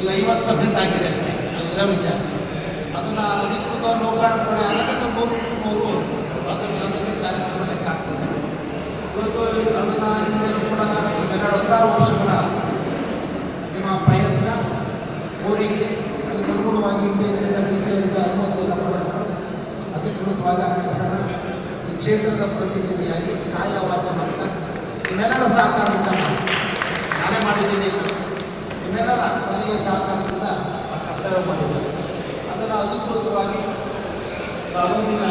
ಈಗ ಐವತ್ತು ಪರ್ಸೆಂಟ್ ಆಗಿದೆ ಅಷ್ಟೇ. ವಿಚಾರ. ಅದನ್ನು ಅಧಿಕೃತ ಲೋಕಾರ್ಪಣೆ ಮೂರು ಮೂರು ಅದನ್ನು ಅದಕ್ಕೆ ಕಾರ್ಯಕ್ರಮ ಆಗ್ತದೆ ಇವತ್ತು ಅದನ್ನು ಹಿಂದೆನೂ ಕೂಡ ಹತ್ತಾರು ವರ್ಷಗಳ ನಿಮ್ಮ ಪ್ರಯತ್ನ, ಕೋರಿಕೆ, ಅದಕ್ಕೆ ಅನುಗುಣವಾಗಿ ಹಿಂದೆ ಹಿಂದಿನ ಡಿ ಸಿ ಅವರಿಂದ ಅನುಮತಿಯನ್ನು ಪಡೆದುಕೊಂಡು ಅಧಿಕೃತವಾಗಿ ಆ ಕೆಲಸನ ಈ ಕ್ಷೇತ್ರದ ಪ್ರತಿನಿಧಿಯಾಗಿ ಕಾಯ ವಾಚ ಮನಸ್ಸ ನಿಮ್ಮೆಲ್ಲರ ಸಹಕಾರದಿಂದ. ನಾನೇ. ಮಾಡಿದ್ದೀನಿ ನಿಮ್ಮೆಲ್ಲರ ಸಲಹೆ ಸಹಕಾರದಿಂದ ಆ ಕರ್ತವ್ಯ ಮಾಡಿದ್ದಾರೆ. ಅದನ್ನು ಅಧಿಕೃತವಾಗಿ ಕಾನೂನಿನ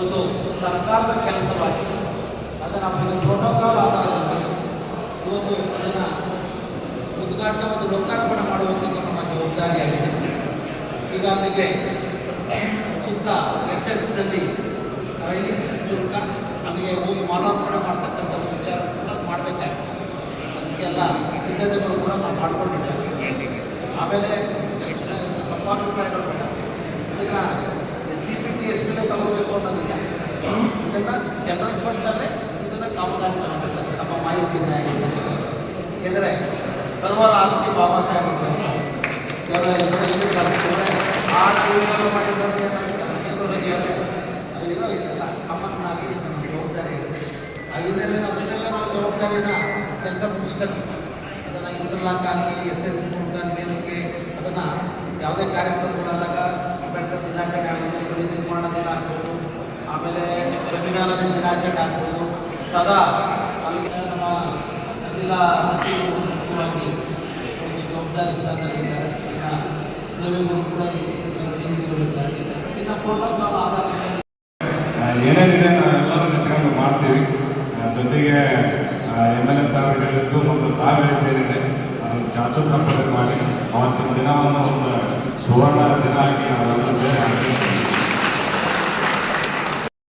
ಒಂದು ಸರ್ಕಾರದ ಕೆಲಸವಾಗಿ ಅದನ್ನು ಒಂದು ಪ್ರೋಟೋಕಾಲ್ ಆಧಾರದ ಮೇಲೆ ಇವತ್ತು ಅದನ್ನು ಉದ್ಘಾಟನೆ ಮತ್ತು ಲೋಕಾರ್ಪಣೆ ಮಾಡುವಂಥದ್ದು ನಮ್ಮ ಜವಾಬ್ದಾರಿಯಾಗಿದೆ ಈಗ ಅಲ್ಲಿಗೆ ಸುತ್ತ ಎಸ್ ಎಸ್ನಲ್ಲಿ ರೈಲಿಂಗ್ಸ್ ಮೂಲಕ ನಮಗೆ ಹೋಗಿ ಮಾಲಾರ್ಪಣೆ ಮಾಡ್ತಕ್ಕಂಥ ವಿಚಾರ ಕೂಡ ಮಾಡಬೇಕಾಗಿದೆ. ಅದಕ್ಕೆಲ್ಲ ಸಿದ್ಧತೆಗಳು ಕೂಡ ನಾವು ಮಾಡ್ಕೊಂಡಿದ್ದೇವೆ. ಆಮೇಲೆ ತಪ್ಪಾಭಿಪ್ರಾಯಗಳು ಬೇಡ. ಇದನ್ನು ಎಸ್ ಸಿ ಪಿ ಟಿ ಎಸ್ಗಳೇ ತಗೋಬೇಕು ಅನ್ನೋದಿಲ್ಲ. ಇದನ್ನು ಜನರಲ್ ಫಂಡಲ್ಲೇ ಇದನ್ನು ಕಾಮಗಾರಿ ಮಾಡಬೇಕಾದ್ರೆ ನಮ್ಮ ಮಾಹಿತಿಯಿಂದ ಏಕೆಂದರೆ ಸರ್ವರ ಆಸ್ತಿ ಬಾಬಾ ಸಾಹೇಬ್ ಜವಾಬ್ದಾರಿ ಇದೆ. ಜವಾಬ್ದಾರಿನ ಕೆಲಸ ಮುಗಿಸ್ಬೇಕು ಅದನ್ನು ಇಂಟರ್ಲಾಕ್ ಆಗಲಿ ಎಸ್ ಎಸ್ ಮೂಲಕ ಮೇಲಕ್ಕೆ ಅದನ್ನು ಯಾವುದೇ ಕಾರ್ಯಕ್ರಮಗಳಾದಾಗ ಅಂಬೇಡ್ಕರ್ ದಿನಾಚರಣೆ ಆಗ್ಬೋದು ಗಡಿ ನಿರ್ಮಾಣ ದಿನ ಆಗ್ಬೋದು ಆಮೇಲೆ ಸಂವಿಧಾನದ ದಿನಾಚರಣೆ ಆಗ್ಬೋದು ಸದಾ ಅಲ್ಲಿ ನಮ್ಮ ಜಿಲ್ಲಾ ಸಚಿವರು ಮುಖ್ಯವಾಗಿ ಒಂದು ಜವಾಬ್ದಾರಿ ಸ್ಥಾನದಲ್ಲಿದ್ದಾರೆ ಇನ್ನು ದೇವೇಗೌಡರು ಕೂಡ ಪ್ರತಿನಿಧಿಗಳಿದ್ದಾರೆ ಇನ್ನು ಆ, ಏನೇನಿದೆ ನಾವೆಲ್ಲರೂ ನಿಂತ್ಕೊಂಡು ಮಾಡ್ತೀವಿ. ಜೊತೆಗೆ ಎಂ ಎಲ್ ಎ ಸಾಹೇಬ್ ಹೇಳಿದ್ದು ಮತ್ತು ತಾವು ಹೇಳಿದ್ದೇನಿದೆ ಅದನ್ನು ಚಾಚು ತಪ್ಪದೆ ಮಾಡಿ, ಅವತ್ತಿನ ದಿನವನ್ನು ಒಂದು ಸುವರ್ಣ ದಿನ ಆಗಿ ನಾವೆಲ್ಲ ಸೇರಿ